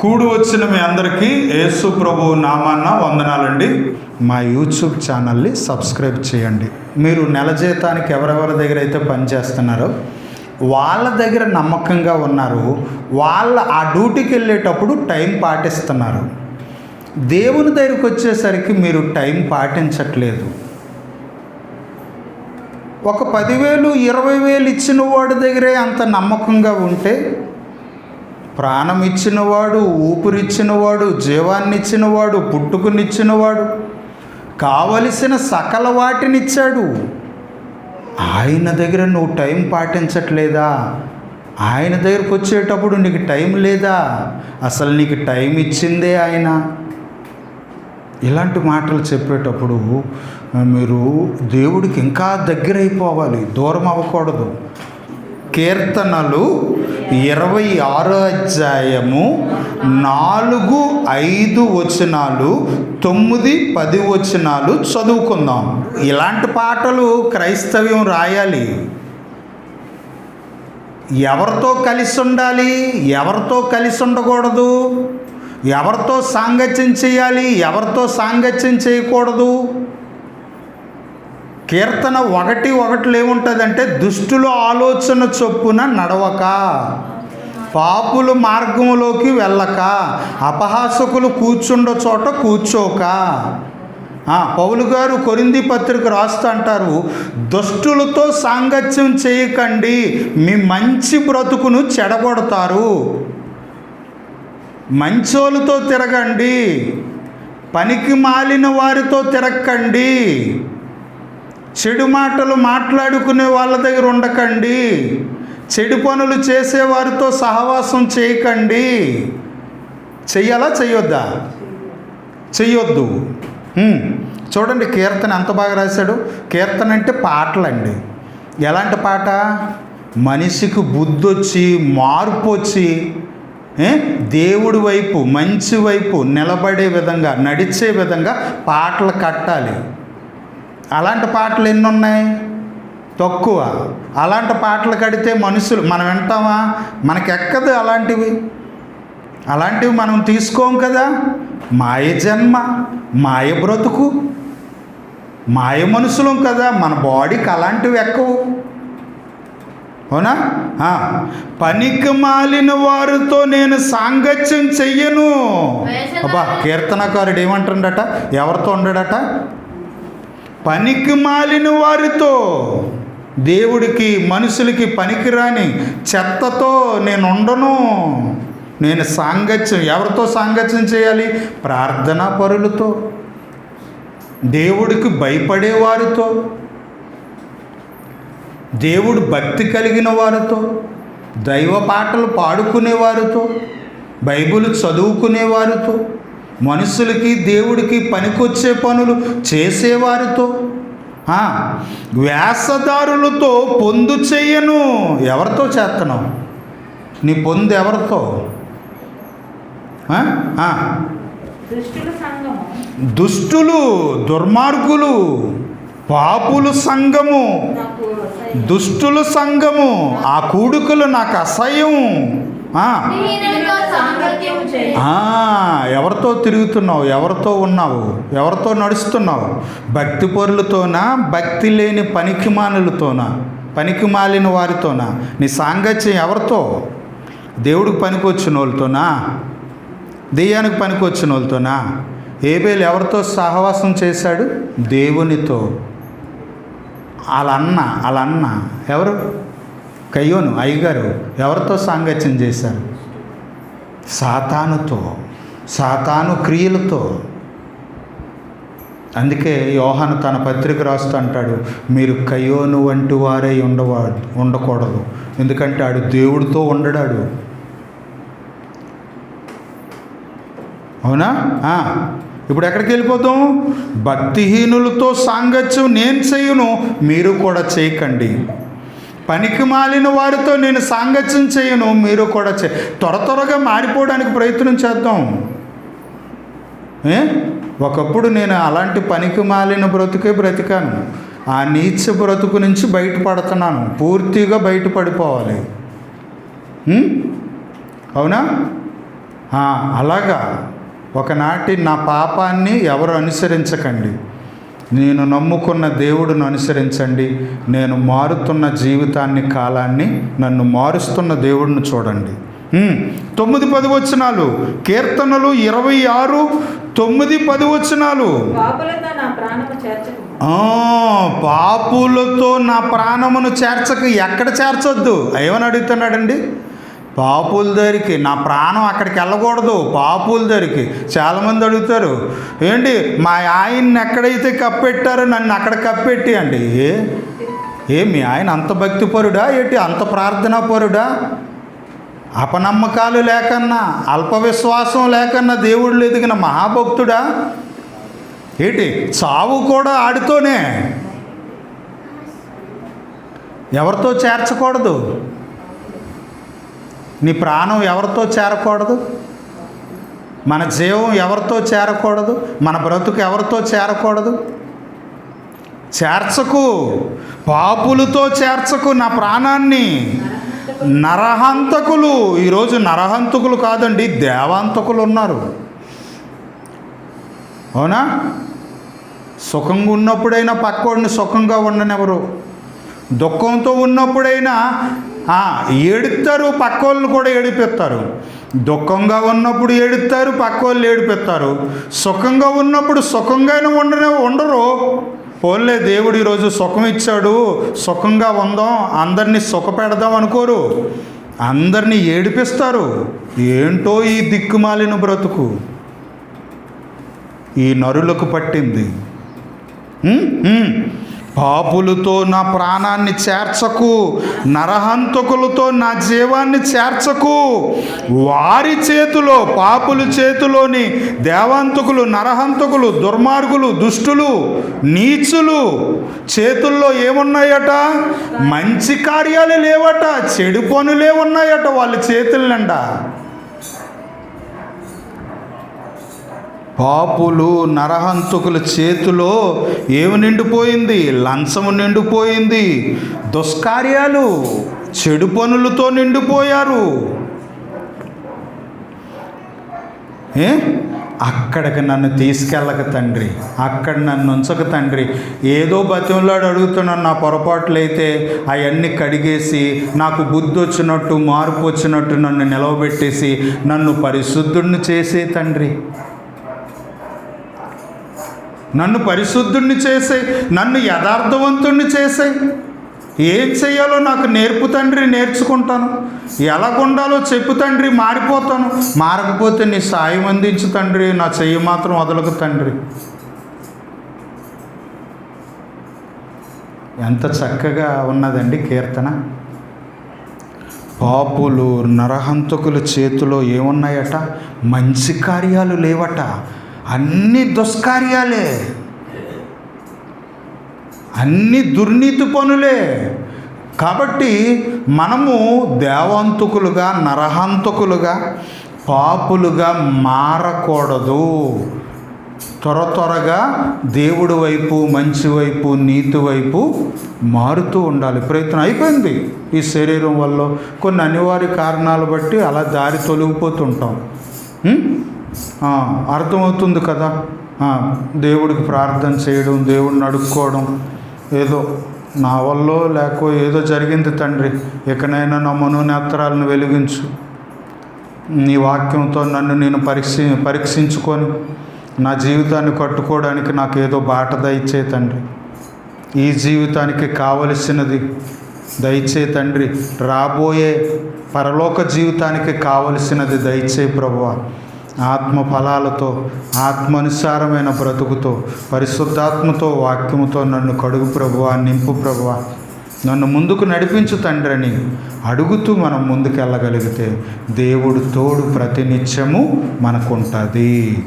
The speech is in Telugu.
కూడి వచ్చిన మీ అందరికీ యేసు ప్రభు నామాన్న వందనాలండి. మా యూట్యూబ్ ఛానల్ని సబ్స్క్రైబ్ చేయండి. మీరు నెల జీతానికి ఎవరెవరి దగ్గర అయితే పనిచేస్తున్నారో వాళ్ళ దగ్గర నమ్మకంగా ఉన్నారు. వాళ్ళ ఆ డ్యూటీకి వెళ్ళేటప్పుడు టైం పాటిస్తున్నారు. దేవుని దగ్గరికి వచ్చేసరికి మీరు టైం పాటించట్లేదు. ఒక పదివేలు ఇరవై వేలు ఇచ్చిన వాడి దగ్గరే అంత నమ్మకంగా ఉంటే ప్రాణం ఇచ్చినవాడు ఊపిరిచ్చినవాడు జీవాన్నిచ్చినవాడు పుట్టుకునిచ్చినవాడు కావలసిన సకల వాటినిచ్చాడు. ఆయన దగ్గర నువ్వు టైం పాటించట్లేదా? ఆయన దగ్గరకు వచ్చేటప్పుడు నీకు టైం లేదా? అసలు నీకు టైం ఇచ్చిందే ఆయన. ఇలాంటి మాటలు చెప్పేటప్పుడు మీరు దేవుడికి ఇంకా దగ్గరైపోవాలి దూరం అవ్వకూడదు. కీర్తనలు ఇరవై ఆరో అధ్యాయము నాలుగు ఐదు వచనాలు తొమ్మిది పది వచనాలు చదువుకుందాం. ఇలాంటి పాటలు క్రైస్తవ్యం రాయాలి. ఎవరితో కలిసి ఉండాలి? ఎవరితో కలిసి ఉండకూడదు? ఎవరితో సాంగత్యం చేయాలి? ఎవరితో సాంగత్యం చేయకూడదు? కీర్తన ఒకటి ఒకటిలో ఏముంటుందంటే దుష్టుల ఆలోచన చొప్పున నడవక పాపులు మార్గములోకి వెళ్ళక అపహాసకులు కూర్చుండ చోట కూర్చోక. పౌలు గారు కొరింది పత్రిక రాస్తూ అంటారు దుష్టులతో సాంగత్యం చేయకండి మీ మంచి బ్రతుకును చెడగొడతారు. మంచోలతో తిరగండి పనికి మాలిన వారితో తిరగండి చెడు మాటలు మాట్లాడుకునే వాళ్ళ దగ్గర ఉండకండి. చెడు పనులు చేసేవారితో సహవాసం చేయకండి. చెయ్యాలా? చెయ్యొద్దా? చెయ్యొద్దు. చూడండి కీర్తన ఎంత బాగా రాశాడు. కీర్తన అంటే పాటలండి. ఎలాంటి పాట? మనిషికి బుద్ధి వచ్చి మార్పు వచ్చి దేవుడి వైపు మంచి వైపు నిలబడే విధంగా నడిచే విధంగా పాటలు కట్టాలి. అలాంటి పాటలు ఎన్ని ఉన్నాయి తక్కువ. అలాంటి పాటలు కడితే మనుషులు మనం వింటామా? మనకి ఎక్కదు అలాంటివి. అలాంటివి మనం తీసుకోం కదా. మాయ జన్మ మాయ బ్రతుకు మాయ మనుషులం కదా. మన బాడీకి అలాంటివి ఎక్కవు. అవునా? పనికి మాలిన వారితో నేను సాంగత్యం చెయ్యను. అబ్బా కీర్తనకారుడు ఏమంటుండట? ఎవరితో ఉండడట? పనికి మాలిన వారితో దేవుడికి మనుషులకి పనికిరాని చెత్తతో నేను ఉండను నేను సాంగత్యం ఎవరితో సాంగత్యం చేయాలి? ప్రార్థనా పరులతో. దేవుడికి భయపడేవారితో దేవుడు భక్తి కలిగిన వారితో. దైవ పాటలు పాడుకునే వారితో. బైబిల్ చదువుకునే వారితో. మనుషులకి దేవుడికి పనికొచ్చే పనులు చేసేవారితో వ్యాసదారులతో పొందు చెయ్యను ఎవరితో చేస్తున్నావు నీ పొందు ఎవరితో. దుష్టుల దుర్మార్గులు పాపులు సంఘము. దుష్టుల సంఘము ఆ కూడుకులు నాకు అసహ్యం ఎవరితో తిరుగుతున్నావు? ఎవరితో ఉన్నావు? ఎవరితో నడుస్తున్నావు? భక్తి పరులతోనా? భక్తి లేని పనికిమానులతోనా? పనికిమాలిన వారితోనా? నీ సాంగత్యం ఎవరితో? దేవుడికి పనికొచ్చిన వాళ్ళతోనా దెయ్యానికి పనికొచ్చిన వాళ్ళతోనా ఏబేలు ఎవరితో సహవాసం చేశాడు? దేవునితో. వాళ్ళ అన్న వాళ్ళ అన్న ఎవరు? కయ్యోను అయ్యగారు ఎవరితో సాంగత్యం చేశారు? సాతానుతో సాతాను క్రియలతో. అందుకే యోహాను తన పత్రిక రాస్తూ అంటాడు మీరు కయ్యోను వంటి వారే ఉండవా ఉండకూడదు. ఎందుకంటే ఆడు దేవుడితో ఉండడాడు. అవునా? ఇప్పుడు ఎక్కడికి వెళ్ళిపోతాం? భక్తిహీనులతో సాంగత్యం నేను చేయను మీరు కూడా చేయకండి. పనికి మాలిన వారితో నేను సాంగత్యం చేయను. మీరు కూడా చే త్వర త్వరగా మారిపోవడానికి ప్రయత్నం చేద్దాం. ఒకప్పుడు నేను అలాంటి పనికి మాలిన బ్రతుకే బ్రతికాను. ఆ నీచ బ్రతుకు నుంచి బయటపడుతున్నాను. పూర్తిగా బయటపడిపోవాలి. అవునా? అలాగా. ఒకనాటి నా పాపాన్ని ఎవరు అనుసరించకండి. నేను నమ్ముకున్న దేవుడిని అనుసరించండి. నేను మారుతున్న జీవితాన్ని కాలాన్ని నన్ను మారుస్తున్న దేవుడిని చూడండి. తొమ్మిది పది వచనాలు. కీర్తనలు ఇరవై ఆరు తొమ్మిది పది వచనాలు. పాపులతో నా ప్రాణమును చేర్చక ఎక్కడ చేర్చొద్దు? ఏమని అడుగుతున్నాడండి? పాపుల దగ్గరికి నా ప్రాణం అక్కడికి వెళ్ళకూడదు పాపుల దగ్గరికి. చాలామంది అడుగుతారు ఏంటి మా ఆయన్ని ఎక్కడైతే కప్పెట్టారో నన్ను అక్కడ కప్పెట్టి అండి? ఏ ఏ మీ ఆయన అంత భక్తిపరుడా? ఏంటి అంత ప్రార్థనాపరుడా? అపనమ్మకాలు లేకన్నా అల్ప విశ్వాసం లేకన్నా దేవుళ్ళు ఎదిగిన మహాభక్తుడా? ఏంటి చావు కూడా ఆడితోనే? ఎవరితో చేర్చకూడదు? నీ ప్రాణం ఎవరితో చేరకూడదు? మన జీవం ఎవరితో చేరకూడదు? మన బ్రతుకు ఎవరితో చేరకూడదు? చేర్చకు. పాపులతో చేర్చకు నా ప్రాణాన్ని. నరహంతకులు. ఈరోజు నరహంతకులు కాదండి దేవాంతకులు ఉన్నారు. అవునా? సుఖంగా ఉన్నప్పుడైనా పక్కోడిని సుఖంగా ఉండనెవరు దుఃఖంతో ఉన్నప్పుడైనా ఏడుస్తారు పక్కోళ్ళు కూడా ఏడిపిస్తారు. దుఃఖంగా ఉన్నప్పుడు ఏడుస్తారు పక్కోళ్ళు ఏడిపిస్తారు. సుఖంగా ఉన్నప్పుడు సుఖంగానే ఉండనే ఉండరు. పోన్లే దేవుడు ఈరోజు సుఖం ఇచ్చాడు సుఖంగా ఉందాం అందరినీ సుఖపెడదాం అనుకోరు. అందరినీ ఏడిపిస్తారు. ఏంటో ఈ దిక్కుమాలిన బ్రతుకు? ఈ నరులకు పట్టింది. పాపులతో నా ప్రాణాన్ని చేర్చకు నరహంతకులతో నా జీవాన్ని చేర్చకు. వారి చేతిలో పాపుల చేతిలోని దేవాంతకులు నరహంతకులు దుర్మార్గులు దుష్టులు నీచులు చేతుల్లో ఏమున్నాయట? మంచి కార్యాలు లేవట చెడు పనులే ఉన్నాయట వాళ్ళ చేతుల నిండా. పాపులు నరహంతకుల చేతిలో ఏమి నిండిపోయింది? లంచము నిండిపోయింది. దుష్కార్యాలు చెడు పనులతో నిండిపోయారు. ఏ? అక్కడికి నన్ను తీసుకెళ్ళక తండ్రి. అక్కడ నన్ను ఉంచక తండ్రి. ఏదో బతిమలాడు అడుగుతున్నాను నా పొరపాట్లు అయితే అవన్నీ కడిగేసి నాకు బుద్ధి వచ్చినట్టు మార్పు వచ్చినట్టు నన్ను నిలవబెట్టేసి నన్ను పరిశుద్ధుడిని చేసే తండ్రి. నన్ను పరిశుద్ధుణ్ణి చేసే నన్ను యథార్థవంతుణ్ణి చేసే ఏం చేయాలో నాకు నేర్పు తండ్రి నేర్చుకుంటాను. ఎలాగుండాలో చెప్పు తండ్రి మారిపోతాను. మారకపోతే నీ సాయం అందించు తండ్రి నా చెయ్యి మాత్రం వదలకు తండ్రి. ఎంత చక్కగా ఉన్నదండి కీర్తన. పాపులు నరహంతకుల చేతిలో ఏమున్నాయట? మంచి కార్యాలు లేవట. అన్ని దుష్కార్యాలే. అన్ని దుర్నీతి పనులే. కాబట్టి మనము దేవాంతకులుగా నరహంతకులుగా పాపులుగా మారకూడదు. త్వర త్వరగా దేవుడి వైపు మంచి వైపు నీతి వైపు మారుతూ ఉండాలి. ప్రయత్నం అయిపోయింది ఈ శరీరం వల్ల. కొన్ని అనివార్య కారణాలు బట్టి అలా దారి తొలగిపోతుంటాం. అర్థమవుతుంది కదా. దేవుడికి ప్రార్థన చేయడం దేవుడిని అడుక్కోవడం ఏదో నా వల్ల లేకో ఏదో జరిగింది తండ్రి ఇకనైనా నా మనోనేత్రాలను వెలిగించు. నీ వాక్యంతో నన్ను నేను పరీక్షి పరీక్షించుకొని నా జీవితాన్ని కట్టుకోవడానికి నాకు ఏదో బాట దయచే తండ్రి. ఈ జీవితానికి కావలసినది దయచే తండ్రి. రాబోయే పరలోక జీవితానికి కావలసినది దయచే ప్రభువా. ఆత్మ ఫలాలతో ఆత్మానుసారమైన బ్రతుకుతో పరిశుద్ధాత్మతో వాక్యముతో నన్ను కడుగు ప్రభువా నింపు ప్రభువా. నన్ను ముందుకు నడిపించు తండ్రిని అడుగుతూ మనం ముందుకెళ్ళగలిగితే దేవుడు తోడు ప్రతినిత్యము మనకుంటుంది.